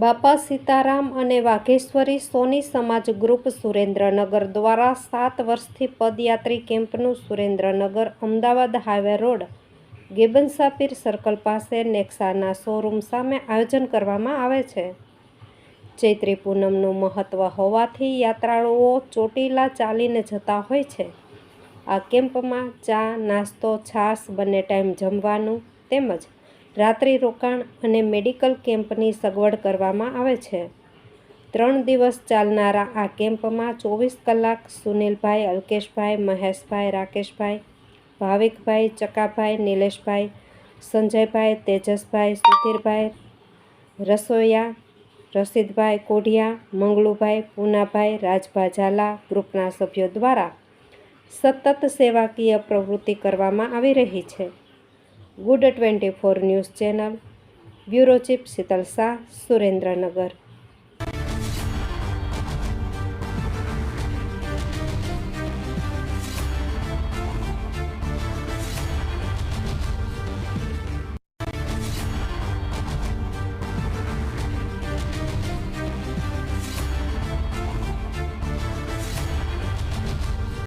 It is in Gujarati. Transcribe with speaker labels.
Speaker 1: બાપા સીતારામ અને વાઘેશ્વરી સોની સમાજ ગ્રુપ સુરેન્દ્રનગર દ્વારા સાત વર્ષથી પદયાત્રી કેમ્પનું Surendranagar Ahmedabad highway road Gebansapir circle પાસે નેક્સાના શોરૂમ સામે આયોજન કરવામાં આવે છે. ચૈત્રી પૂનમનું મહત્ત્વ હોવાથી યાત્રાળુઓ ચોટીલા ચાલીને જતા હોય છે. આ કેમ્પમાં ચા, નાસ્તો, છાશ બંને ટાઈમ જમવાનું તેમજ રાત્રિ રોકાણ અને મેડિકલ કેમ્પની સગવડ કરવામાં આવે છે. ત્રણ દિવસ ચાલનારા આ કેમ્પમાં ચોવીસ કલાક સુનિલભાઈ, અલ્કેશભાઈ, મહેશભાઈ, રાકેશભાઈ, ભાવિકભાઈ, ચકાભાઈ, નિલેશભાઈ, સંજયભાઈ, તેજસભાઈ, સુધીરભાઈ, રસોયા, રસીદભાઈ કોઢિયા મંગળુભાઈ પૂનાભાઈ રાજભા ઝાલા ગ્રુપના સભ્યો દ્વારા સતત સેવાકીય પ્રવૃત્તિ કરવામાં આવી રહી છે. Good twenty four news channel bureau chief Sheetal Shah Surendranagar.